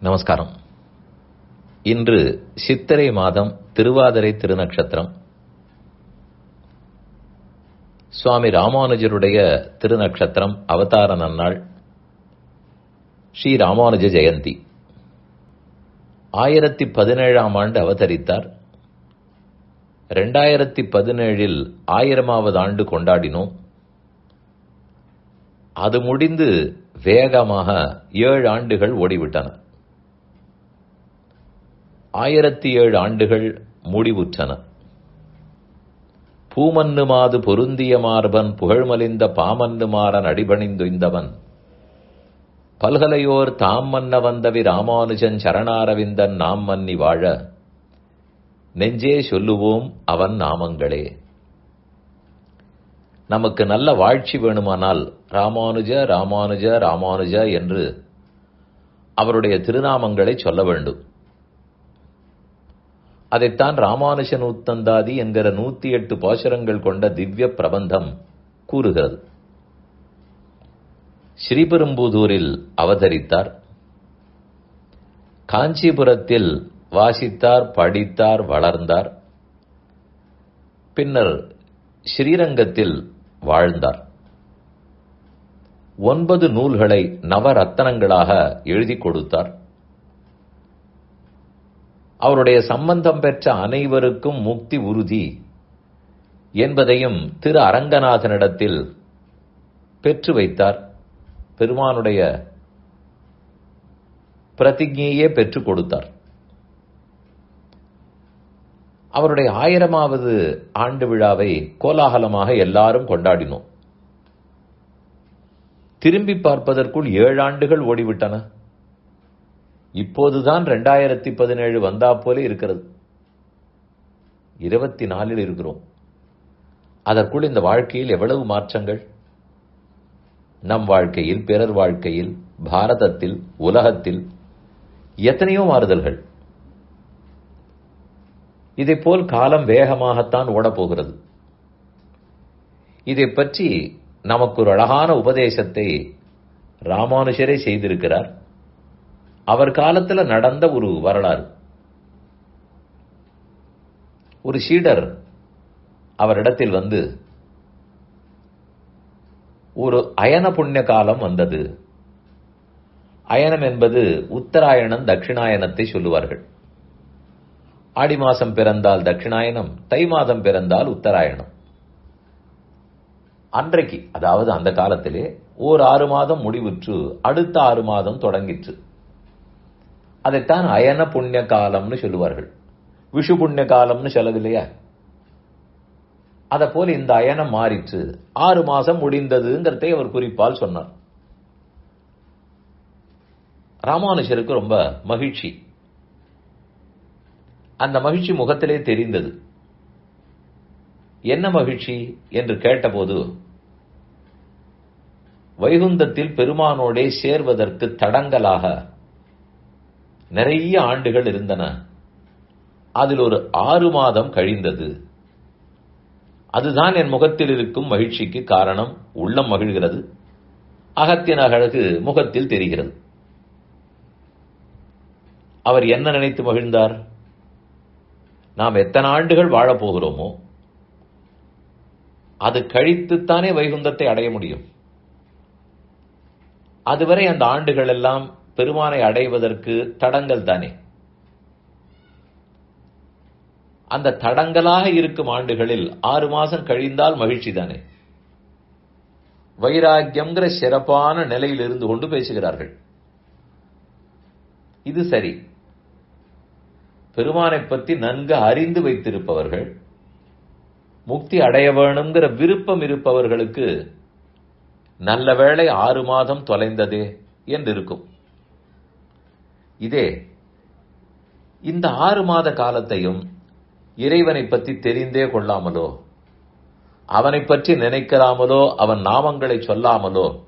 நமஸ்காரம். இன்று சித்திரை மாதம் திருவாதிரை திருநக்ஷத்திரம். சுவாமி ராமானுஜருடைய திருநக்ஷத்திரம் அவதார நன்னாள் ஸ்ரீ ராமானுஜ ஜெயந்தி. ஆயிரத்தி பதினேழாம் ஆண்டு அவதரித்தார். ரெண்டாயிரத்தி பதினேழில் ஆயிரமாவது ஆண்டு கொண்டாடினோம். அது முடிந்து வேகமாக ஏழு ஆண்டுகள் ஓடிவிட்டன. ஆயிரத்தி ஏழு ஆண்டுகள் முடிவுற்றன. பூமன்னு மாது பொருந்திய மார்பன் புகழ்மலிந்த பாமன்னுமாறன் அடிபணிந்துய்ந்தவன். பல்கலையோர் தாம் மன்ன வந்தவி ராமானுஜன் சரணாரவிந்தன் நாம் மன்னி வாழ நெஞ்சே சொல்லுவோம் அவன் நாமங்களே. நமக்கு நல்ல வாழ்ச்சி வேணுமானால் ராமானுஜ ராமானுஜ ராமானுஜ என்று அவருடைய திருநாமங்களை சொல்ல வேண்டும். அதைத்தான் ராமானுஜ நூத்தந்தாதி என்கிற நூத்தி எட்டு பாசுரங்கள் கொண்ட திவ்ய பிரபந்தம் கூறுகிறது. ஸ்ரீபெரும்புதூரில் அவதரித்தார். காஞ்சிபுரத்தில் வாசித்தார் படித்தார் வளர்ந்தார். பின்னர் ஸ்ரீரங்கத்தில் வாழ்ந்தார். ஒன்பது நூல்களை நவரத்தனங்களாக எழுதி கொடுத்தார். அவருடைய சம்பந்தம் பெற்ற அனைவருக்கும் முக்தி உறுதி என்பதையும் திரு அரங்கநாதனிடத்தில் பெற்று வைத்தார். பெருமானுடைய பிரதிஜையே பெற்றுக் கொடுத்தார். அவருடைய ஆயிரமாவது ஆண்டு விழாவை கோலாகலமாக எல்லாரும் கொண்டாடினோம். திரும்பி பார்ப்பதற்குள் ஏழு ஆண்டுகள் ஓடிவிட்டன. இப்போதுதான் ரெண்டாயிரத்தி பதினேழு வந்தா போல இருக்கிறது. இருபத்தி நாலில் இருக்கிறோம். அதற்குள் இந்த வாழ்க்கையில் எவ்வளவு மாற்றங்கள்? நம் வாழ்க்கையில் பிறர் வாழ்க்கையில் பாரதத்தில் உலகத்தில் எத்தனையோ மாறுதல்கள். இதை போல் காலம் வேகமாகத்தான் ஓடப்போகிறது. இதை பற்றி நமக்கு ஒரு அழகான உபதேசத்தை ராமானுஷரே செய்திருக்கிறார். அவர் காலத்தில் நடந்த ஒரு வரலாறு. ஒரு சீடர் அவரிடத்தில் வந்து ஒரு அயன புண்ணிய காலம் வந்தது. அயனம் என்பது உத்தராயணம் தட்சிணாயனத்தை சொல்லுவார்கள். ஆடி மாதம் பிறந்தால் தட்சிணாயனம் தை மாதம் பிறந்தால் உத்தராயணம். அன்றைக்கு அதாவது அந்த காலத்திலே ஓர் ஆறு மாதம் முடிவுற்று அடுத்த ஆறு மாதம் தொடங்கிற்று. அதைத்தான் அயன புண்ணிய காலம்னு சொல்லுவார்கள். விஷு புண்ணிய காலம்னு சொல்லது இல்லையா அதை போல இந்த அயனம் மாறிற்று. ஆறு மாசம் முடிந்ததுங்கிறதை அவர் குறிப்பால் சொன்னார். ராமானுஜருக்கு ரொம்ப மகிழ்ச்சி. அந்த மகிழ்ச்சி முகத்திலே தெரிந்தது. என்ன மகிழ்ச்சி என்று கேட்டபோது வைகுந்தத்தில் பெருமானோடே சேர்வதற்கு தடங்கலாக நிறைய ஆண்டுகள் இருந்தன. அதில் ஒரு ஆறு மாதம் கழிந்தது. அதுதான் என் முகத்தில் இருக்கும் மகிழ்ச்சிக்கு காரணம். உள்ளம் மகிழ்கிறது. அகத்தின் அழகு முகத்தில் தெரிகிறது. அவர் என்ன நினைத்து மகிழ்ந்தார்? நாம் எத்தனை ஆண்டுகள் வாழப்போகிறோமோ அது கழித்துத்தானே வைகுந்தத்தை அடைய முடியும். அதுவரை அந்த ஆண்டுகள் எல்லாம் பெருமானை அடைவதற்கு தடங்கள் தானே? அந்த தடங்கலாக இருக்கும் ஆண்டுகளில் ஆறு மாசம் கழிந்தால் மகிழ்ச்சி தானே? வைராக்கியம்ங்கிற சிறப்பான நிலையில் இருந்து கொண்டு பேசுகிறார்கள். இது சரி. பெருமானை பற்றி நன்கு அறிந்து வைத்திருப்பவர்கள் முக்தி அடைய வேணுங்கிற விருப்பம் இருப்பவர்களுக்கு நல்ல வேளை ஆறு மாதம் தொலைந்ததே என்றிருக்கும். இதே இந்த ஆறு மாத காலத்தையும் இறைவனை பற்றி தெரிந்தே கொள்ளாமலோ அவனை பற்றி நினைக்கலாமலோ அவன் நாமங்களை சொல்லாமலோ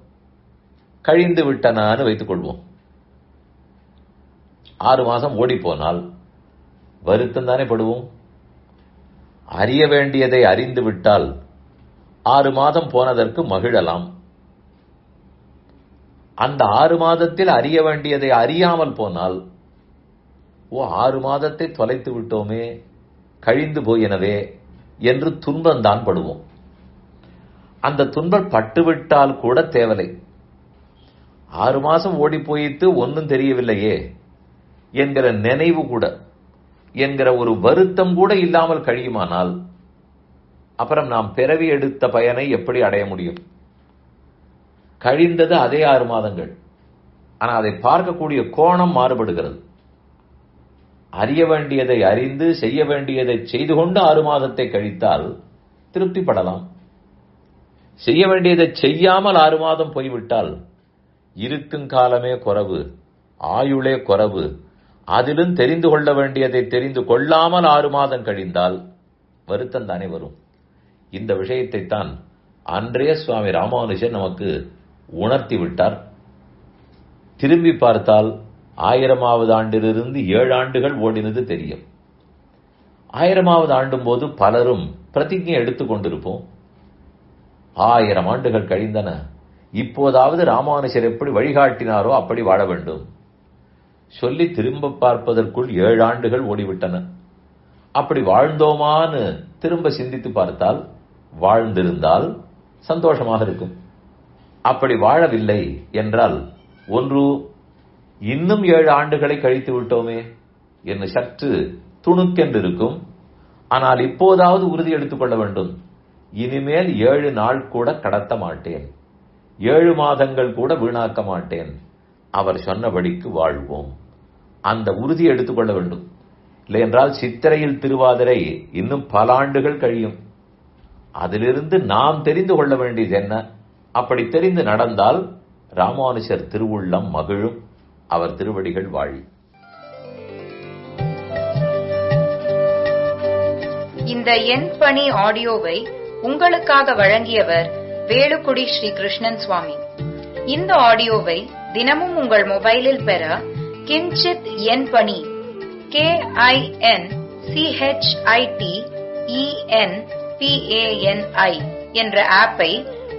கழிந்து விட்டனான்னு வைத்துக் கொள்வோம். ஆறு மாதம் ஓடிப்போனால் போனால் வருத்தம் தானே படுவோம்? அறிய வேண்டியதை அறிந்து விட்டால் ஆறு மாதம் போனதற்கு மகிழலாம். அந்த ஆறு மாதத்தில் அறிய வேண்டியதை அறியாமல் போனால் ஓ ஆறு மாதத்தை தொலைத்து விட்டோமே கழிந்து போயினவே என்று துன்பம்தான் படுவோம். அந்த துன்பம் பட்டுவிட்டால் கூட தேவலை. ஆறு மாசம் ஓடி போயிட்டு ஒன்றும் தெரியவில்லையே என்கிற நினைவு கூட என்கிற ஒரு வருத்தம் கூட இல்லாமல் கழியுமானால் அப்புறம் நாம் பிறவி எடுத்த பயனை எப்படி அடைய முடியும்? கழிந்தது அதே ஆறு மாதங்கள். ஆனால் அதை பார்க்கக்கூடிய கோணம் மாறுபடுகிறது. அறிய வேண்டியதை அறிந்து செய்ய வேண்டியதை செய்து கொண்டு ஆறு மாதத்தை கழித்தால் திருப்திப்படலாம். செய்ய வேண்டியதை செய்யாமல் ஆறு மாதம் போய்விட்டால் இருக்கும் காலமே குறவு ஆயுளே குறவு. அதிலும் தெரிந்து கொள்ள வேண்டியதை தெரிந்து கொள்ளாமல் ஆறு மாதம் கழிந்தால் வருத்தம் தானே வரும். இந்த விஷயத்தை தான் அன்றைய சுவாமி ராமானுஜன் நமக்கு உணர்த்தி விட்டார். திரும்பி பார்த்தால் ஆயிரமாவது ஆண்டிலிருந்து ஏழு ஆண்டுகள் ஓடினது தெரியும். ஆயிரமாவது ஆண்டும் போது பலரும் பிரதிஜை எடுத்துக் கொண்டிருப்போம். ஆயிரம் ஆண்டுகள் கழிந்தன. இப்போதாவது ராமானுஜர் எப்படி வழிகாட்டினாரோ அப்படி வாழ வேண்டும். சொல்லி திரும்ப பார்ப்பதற்குள் ஏழு ஆண்டுகள் ஓடிவிட்டன. அப்படி வாழ்ந்தோமான்னு திரும்ப சிந்தித்து பார்த்தால் வாழ்ந்திருந்தால் சந்தோஷமாக இருக்கும். அப்படி வாழவில்லை என்றால் ஒன்று இன்னும் ஏழு ஆண்டுகளை கழித்து விட்டோமே என்று சற்று துணுக்கென்றிருக்கும். ஆனால் இப்போதாவது உறுதி எடுத்துக்கொள்ள வேண்டும். இனிமேல் ஏழு நாள் கூட கடத்த மாட்டேன். ஏழு மாதங்கள் கூட வீணாக்க மாட்டேன். அவர் சொன்னபடிக்கு வாழ்வோம். அந்த உறுதி எடுத்துக்கொள்ள வேண்டும். இல்லையென்றால் சித்திரையில் திருவாதிரை இன்னும் பல ஆண்டுகள் கழியும். அதிலிருந்து நாம் தெரிந்து கொள்ள வேண்டியது என்ன? அப்படி தெரிந்து நடந்தால் ராமானுஜர் திருவுள்ளம் மகிழும். அவர் திருவடிகள் வாழி. இந்த என் பணி ஆடியோவை உங்களுக்காக வழங்கியவர் வேலுக்குடி ஸ்ரீ கிருஷ்ணன் சுவாமி. இந்த ஆடியோவை தினமும் உங்கள் மொபைலில் பெற கிஞ்சித் என் பணி கே ஐ என் சிஹெச்ஐடி இஎன் என்ற ஆப்பை